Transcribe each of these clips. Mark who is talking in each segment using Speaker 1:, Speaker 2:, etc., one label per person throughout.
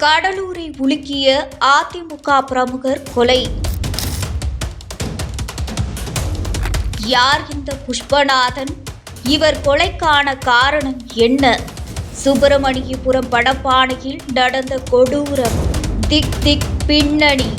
Speaker 1: கடலூரை உலுக்கிய அதிமுக பிரமுகர் கொலை. யார் இந்த புஷ்பநாதன்? இவர் கொலைக்கான காரணம் என்ன? சுப்பிரமணியபுரம் படப்பானையில் நடந்த கொடூரம். திக் திக் பின்னணி.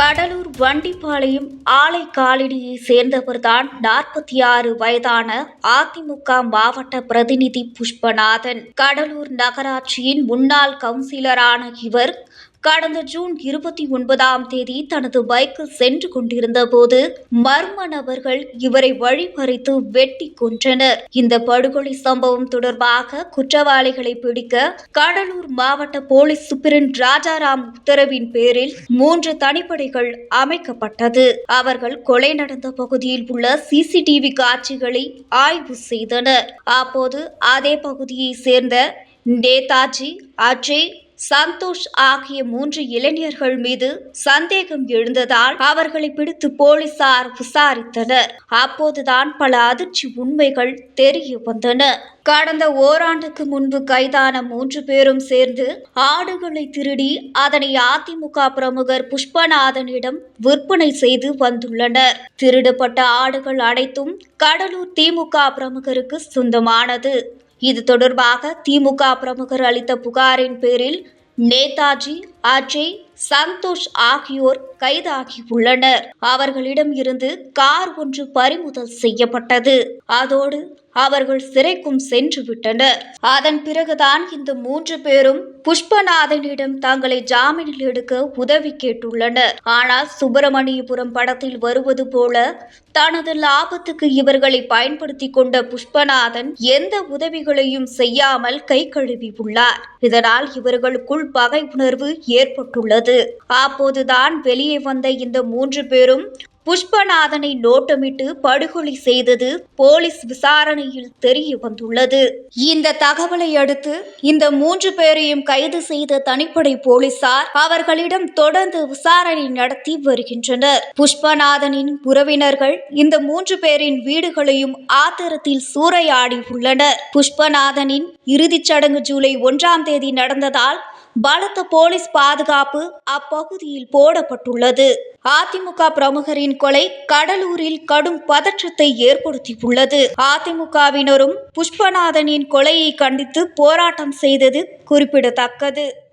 Speaker 1: கடலூர் வண்டிப்பாளையம் ஆலை காலனியை சேர்ந்தவர்தான் நாற்பத்தி ஆறு வயதான அதிமுக மாவட்ட பிரதிநிதி புஷ்பநாதன். கடலூர் நகராட்சியின் முன்னாள் கவுன்சிலரான இவர் கடந்த ஜூன் இருபத்தி ஒன்பதாம் தேதி தனது பைக்கில் சென்று கொண்டிருந்த போது மர்ம நபர்கள் இவரை வழிமறித்து வெட்டி கொன்றனர். இந்த படுகொலை சம்பவம் தொடர்பாக குற்றவாளிகளை பிடிக்க கடலூர் மாவட்ட போலீஸ் சூப்பிரண்ட் ராஜாராம் உத்தரவின் பேரில் மூன்று தனிப்படைகள் அமைக்கப்பட்டது. அவர்கள் கொலை நடந்த பகுதியில் உள்ள சிசிடிவி காட்சிகளை ஆய்வு செய்தனர். அப்போது அதே பகுதியை சேர்ந்த நேதாஜி அஜய் சந்தோஷ் ஆகிய மூன்று இளைஞர்கள் மீது சந்தேகம் எழுந்ததால் அவர்களை பிடித்து போலீசார் விசாரித்தனர். அப்போதுதான் பல அதிர்ச்சி உண்மைகள் தெரிய வந்தன. கடந்த ஓராண்டுக்கு முன்பு கைதான மூன்று பேரும் சேர்ந்து ஆடுகளை திருடி அதனை அதிமுக பிரமுகர் புஷ்பநாதனிடம் விற்பனை செய்து வந்துள்ளனர். திருடப்பட்ட ஆடுகள் அனைத்தும் கடலூர் திமுக பிரமுகருக்கு சொந்தமானது. இது தொடர்பாக திமுக பிரமுகர் அளித்த புகாரின் பேரில் நேதாஜி அஜய் சந்தோஷ் ஆகியோர் கைதாகியுள்ளனர். அவர்களிடம் இருந்து கார் ஒன்று பறிமுதல் செய்யப்பட்டது. அதோடு அவர்கள் சிறைக்கும் சென்று விட்டனர். அதன் பிறகுதான் இந்த மூன்று பேரும் புஷ்பநாதனிடம் தங்களை ஜாமீனில் எடுக்க உதவி கேட்டுள்ளனர். ஆனால் சுப்பிரமணியபுரம் படத்தில் வருவது போல தனது லாபத்துக்கு இவர்களை பயன்படுத்தி கொண்ட புஷ்பநாதன் எந்த உதவிகளையும் செய்யாமல் கை கழுவி உள்ளார் இதனால் இவர்களுக்குள் பகை உணர்வு ஏற்பட்டுள்ளது. அப்போதுதான் வெளியே வந்த இந்த மூன்று பேரும் புஷ்பநாதனை நோட்டமிட்டு படுகொலை செய்தது போலீஸ் விசாரணையில் தெரிய வந்துள்ளது. இந்த தகவலை அடுத்து இந்த மூன்று பேரையும் கைது செய்த தனிப்படை போலீசார் அவர்களிடம் தொடர்ந்து விசாரணை நடத்தி வருகின்றனர். புஷ்பநாதனின் உறவினர்கள் இந்த மூன்று பேரின் வீடுகளையும் ஆத்திரத்தில் சூறையாடி உள்ளனர். புஷ்பநாதனின் இறுதிச் சடங்கு ஜூலை ஒன்றாம் தேதி நடந்ததால் பலத்த போலீஸ் பாதுகாப்பு அப்பகுதியில் போடப்பட்டுள்ளது. அதிமுக பிரமுகரின் கொலை கடலூரில் கடும் பதற்றத்தை ஏற்படுத்தியுள்ளது. அதிமுகவினரும் புஷ்பநாதனின் கொலையை கண்டித்து போராட்டம் செய்தது குறிப்பிடத்தக்கது.